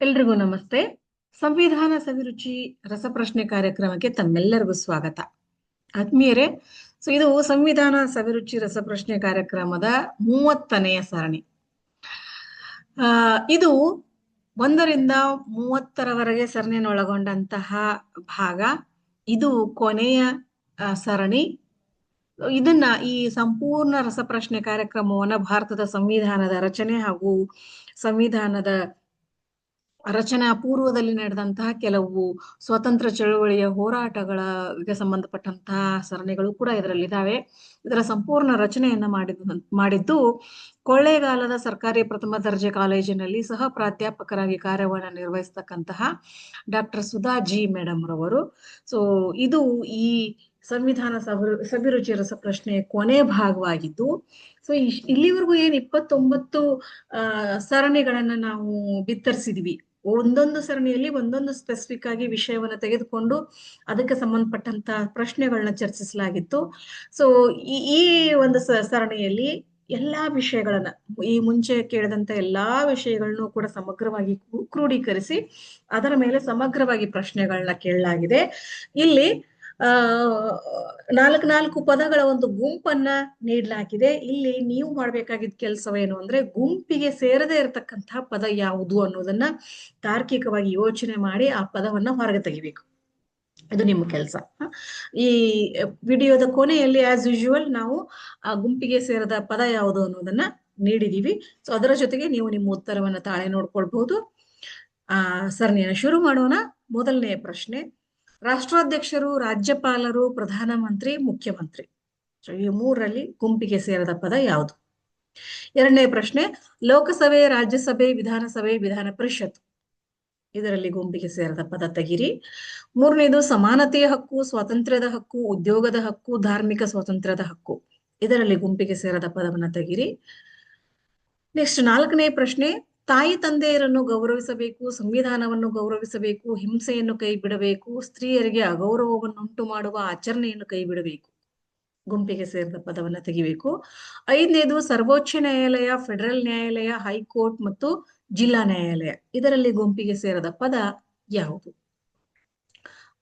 ಎಲ್ರಿಗೂ ನಮಸ್ತೆ. ಸಂವಿಧಾನ ಸವಿರುಚಿ ರಸಪ್ರಶ್ನೆ ಕಾರ್ಯಕ್ರಮಕ್ಕೆ ತಮ್ಮೆಲ್ಲರಿಗೂ ಸ್ವಾಗತ. ಆತ್ಮೀಯರೇ, ಸೊ ಇದು ಸಂವಿಧಾನ ಸವಿರುಚಿ ರಸಪ್ರಶ್ನೆ ಕಾರ್ಯಕ್ರಮದ ಮೂವತ್ತನೆಯ ಸರಣಿ. ಆ, ಇದು ಒಂದರಿಂದ ಮೂವತ್ತರವರೆಗೆ ಸರಣಿಯನ್ನು ಒಳಗೊಂಡಂತಹ ಭಾಗ. ಇದು ಕೊನೆಯ ಸರಣಿ. ಇದನ್ನ ಈ ಸಂಪೂರ್ಣ ರಸಪ್ರಶ್ನೆ ಕಾರ್ಯಕ್ರಮವನ್ನ ಭಾರತದ ಸಂವಿಧಾನದ ರಚನೆ ಹಾಗೂ ಸಂವಿಧಾನದ ರಚನಾ ಪೂರ್ವದಲ್ಲಿ ನಡೆದಂತಹ ಕೆಲವು ಸ್ವತಂತ್ರ ಚಳುವಳಿಯ ಹೋರಾಟಗಳಿಗೆ ಸಂಬಂಧಪಟ್ಟಂತಹ ಸರಣಿಗಳು ಕೂಡ ಇದರಲ್ಲಿದ್ದಾವೆ. ಇದರ ಸಂಪೂರ್ಣ ರಚನೆಯನ್ನ ಮಾಡಿದ ಮಾಡಿದ್ದು ಕೊಳ್ಳೇಗಾಲದ ಸರ್ಕಾರಿ ಪ್ರಥಮ ದರ್ಜೆ ಕಾಲೇಜಿನಲ್ಲಿ ಸಹ ಪ್ರಾಧ್ಯಾಪಕರಾಗಿ ಕಾರ್ಯವನ್ನು ನಿರ್ವಹಿಸತಕ್ಕಂತಹ ಡಾಕ್ಟರ್ ಸುಧಾ ಜಿ ಮೇಡಮ್ ರವರು. ಸೊ ಇದು ಈ ಸಂವಿಧಾನ ಸಭೆ ಸಭಿರುಚಿ ರಸಪ್ರಶ್ನೆ ಕೊನೆ ಭಾಗವಾಗಿದ್ದು ಸೊ ಇಲ್ಲಿವರೆಗೂ ಏನ್ ಇಪ್ಪತ್ತೊಂಬತ್ತು ಸರಣಿಗಳನ್ನ ನಾವು ಬಿತ್ತರಿಸಿದ್ವಿ. ಒಂದೊಂದು ಸರಣಿಯಲ್ಲಿ ಒಂದೊಂದು ಸ್ಪೆಸಿಫಿಕ್ ಆಗಿ ವಿಷಯವನ್ನ ತೆಗೆದುಕೊಂಡು ಅದಕ್ಕೆ ಸಂಬಂಧಪಟ್ಟಂತ ಪ್ರಶ್ನೆಗಳನ್ನ ಚರ್ಚಿಸಲಾಗಿತ್ತು. ಸೊ ಈ ಒಂದು ಸರಣಿಯಲ್ಲಿ ಎಲ್ಲಾ ವಿಷಯಗಳನ್ನ, ಈ ಮುಂಚೆ ಕೇಳಿದಂತ ಎಲ್ಲಾ ವಿಷಯಗಳನ್ನು ಕೂಡ ಸಮಗ್ರವಾಗಿ ಕ್ರೂ- ಕ್ರೋಢೀಕರಿಸಿ ಅದರ ಮೇಲೆ ಸಮಗ್ರವಾಗಿ ಪ್ರಶ್ನೆಗಳನ್ನ ಕೇಳಲಾಗಿದೆ. ಇಲ್ಲಿ ಆ, ನಾಲ್ಕು ನಾಲ್ಕು ಪದಗಳ ಒಂದು ಗುಂಪನ್ನ ನೀಡಲಾಗಿದೆ. ಇಲ್ಲಿ ನೀವು ಮಾಡ್ಬೇಕಾಗಿದ್ದ ಕೆಲಸವೇನು ಅಂದ್ರೆ ಗುಂಪಿಗೆ ಸೇರದೆ ಇರತಕ್ಕಂತಹ ಪದ ಯಾವುದು ಅನ್ನೋದನ್ನ ತಾರ್ಕಿಕವಾಗಿ ಯೋಚನೆ ಮಾಡಿ ಆ ಪದವನ್ನ ಹೊರಗೆ ತೆಗಿಬೇಕು. ಇದು ನಿಮ್ಮ ಕೆಲಸ. ಈ ವಿಡಿಯೋದ ಕೊನೆಯಲ್ಲಿ ಆಸ್ ಯೂಶುವಲ್ ನಾವು ಆ ಗುಂಪಿಗೆ ಸೇರದ ಪದ ಯಾವುದು ಅನ್ನೋದನ್ನ ನೀಡಿದೀವಿ. ಸೊ ಅದರ ಜೊತೆಗೆ ನೀವು ನಿಮ್ಮ ಉತ್ತರವನ್ನ ತಾಳೆ ನೋಡ್ಕೊಳ್ಬಹುದು. ಆ, ಸರಣಿಯನ್ನು ಶುರು ಮಾಡೋಣ. ಮೊದಲನೆಯ ಪ್ರಶ್ನೆ. ರಾಷ್ಟ್ರಾಧ್ಯಕ್ಷರು, ರಾಜ್ಯಪಾಲರು, ಪ್ರಧಾನಮಂತ್ರಿ, ಮುಖ್ಯಮಂತ್ರಿ. ಈ ಮೂರರಲ್ಲಿ ಗುಂಪಿಗೆ ಸೇರದ ಪದ ಯಾವುದು? ಎರಡನೇ ಪ್ರಶ್ನೆ, ಲೋಕಸಭೆ, ರಾಜ್ಯಸಭೆ, ವಿಧಾನಸಭೆ, ವಿಧಾನ ಪರಿಷತ್. ಇದರಲ್ಲಿ ಗುಂಪಿಗೆ ಸೇರದ ಪದ ತೆಗಿರಿ. ಮೂರನೇದು, ಸಮಾನತೆಯ ಹಕ್ಕು, ಸ್ವಾತಂತ್ರ್ಯದ ಹಕ್ಕು, ಉದ್ಯೋಗದ ಹಕ್ಕು, ಧಾರ್ಮಿಕ ಸ್ವಾತಂತ್ರ್ಯದ ಹಕ್ಕು. ಇದರಲ್ಲಿ ಗುಂಪಿಗೆ ಸೇರದ ಪದವನ್ನ ತೆಗಿರಿ. ನೆಕ್ಸ್ಟ್ ನಾಲ್ಕನೇ ಪ್ರಶ್ನೆ ತಾಯಿ ತಂದೆಯರನ್ನು ಗೌರವಿಸಬೇಕು, ಸಂವಿಧಾನವನ್ನು ಗೌರವಿಸಬೇಕು, ಹಿಂಸೆಯನ್ನು ಕೈ ಬಿಡಬೇಕು, ಸ್ತ್ರೀಯರಿಗೆ ಅಗೌರವವನ್ನುಂಟು ಮಾಡುವ ಆಚರಣೆಯನ್ನು ಕೈ ಬಿಡಬೇಕು. ಗುಂಪಿಗೆ ಸೇರಿದ ಪದವನ್ನ ತೆಗಿಬೇಕು. ಐದನೇದು ಸರ್ವೋಚ್ಚ ನ್ಯಾಯಾಲಯ, ಫೆಡರಲ್ ನ್ಯಾಯಾಲಯ, ಹೈಕೋರ್ಟ್ ಮತ್ತು ಜಿಲ್ಲಾ ನ್ಯಾಯಾಲಯ. ಇದರಲ್ಲಿ ಗುಂಪಿಗೆ ಸೇರದ ಪದ ಯಾವುದು?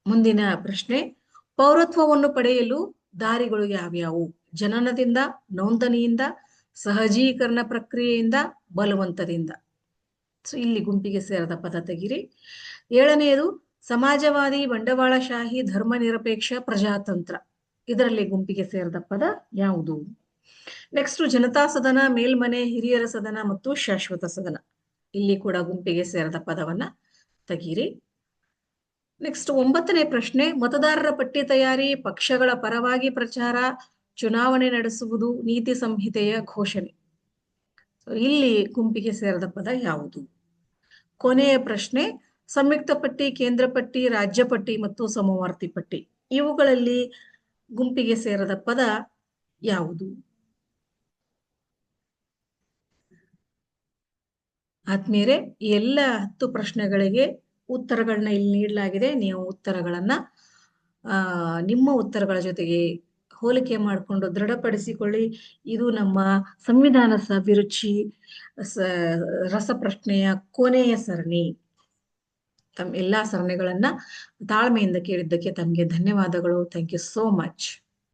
ಮುಂದಿನ ಪ್ರಶ್ನೆ, ಪೌರತ್ವವನ್ನು ಪಡೆಯಲು ದಾರಿಗಳು ಯಾವ್ಯಾವು? ಜನನದಿಂದ, ನೋಂದಣಿಯಿಂದ, ಸಹಜೀಕರಣ ಪ್ರಕ್ರಿಯೆಯಿಂದ, ಬಲವಂತದಿಂದ. ಸೊ ಇಲ್ಲಿ ಗುಂಪಿಗೆ ಸೇರದ ಪದ ತೆಗಿರಿ. ಏಳನೆಯದು, ಸಮಾಜವಾದಿ, ಬಂಡವಾಳಶಾಹಿ ಧರ್ಮ ನಿರಪೇಕ್ಷ ಪ್ರಜಾತಂತ್ರ. ಇದರಲ್ಲಿ ಗುಂಪಿಗೆ ಸೇರದ ಪದ ಯಾವುದು? ನೆಕ್ಸ್ಟ್ ಜನತಾ ಸದನ, ಮೇಲ್ಮನೆ, ಹಿರಿಯರ ಸದನ ಮತ್ತು ಶಾಶ್ವತ ಸದನ. ಇಲ್ಲಿ ಕೂಡ ಗುಂಪಿಗೆ ಸೇರದ ಪದವನ್ನ ತೆಗೀರಿ. ನೆಕ್ಸ್ಟ್ ಒಂಬತ್ತನೇ ಪ್ರಶ್ನೆ, ಮತದಾರರ ಪಟ್ಟಿ ತಯಾರಿ, ಪಕ್ಷಗಳ ಪರವಾಗಿ ಪ್ರಚಾರ, ಚುನಾವಣೆ ನಡೆಸುವುದು, ನೀತಿ ಸಂಹಿತೆಯ ಘೋಷಣೆ. ಇಲ್ಲಿ ಗುಂಪಿಗೆ ಸೇರದ ಪದ ಯಾವುದು? ಕೊನೆಯ ಪ್ರಶ್ನೆ, ಸಂಯುಕ್ತ ಪಟ್ಟಿ, ಕೇಂದ್ರ ಪಟ್ಟಿ, ರಾಜ್ಯ ಪಟ್ಟಿ ಮತ್ತು ಸಮವಾರ್ತಿ ಪಟ್ಟಿ. ಇವುಗಳಲ್ಲಿ ಗುಂಪಿಗೆ ಸೇರದ ಪದ ಯಾವುದು? ಆತ್ಮೀರೆ ಎಲ್ಲ ಹತ್ತು ಪ್ರಶ್ನೆಗಳಿಗೆ ಉತ್ತರಗಳನ್ನ ಇಲ್ಲಿ ನೀಡಲಾಗಿದೆ. ನೀವು ಉತ್ತರಗಳನ್ನ, ಆ, ನಿಮ್ಮ ಉತ್ತರಗಳ ಜೊತೆಗೆ ಹೋಲಿಕೆ ಮಾಡಿಕೊಂಡು ದೃಢಪಡಿಸಿಕೊಳ್ಳಿ. ಇದು ನಮ್ಮ ಸಂವಿಧಾನ ಅಭಿರುಚಿ ಸ, ರಸಪ್ರಶ್ನೆಯ ಕೊನೆಯ ಸರಣಿ. ತಮ್ಮ ಎಲ್ಲಾ ಸರಣಿಗಳನ್ನ ತಾಳ್ಮೆಯಿಂದ ಕೇಳಿದ್ದಕ್ಕೆ ತಮಗೆ ಧನ್ಯವಾದಗಳು. Thank you so much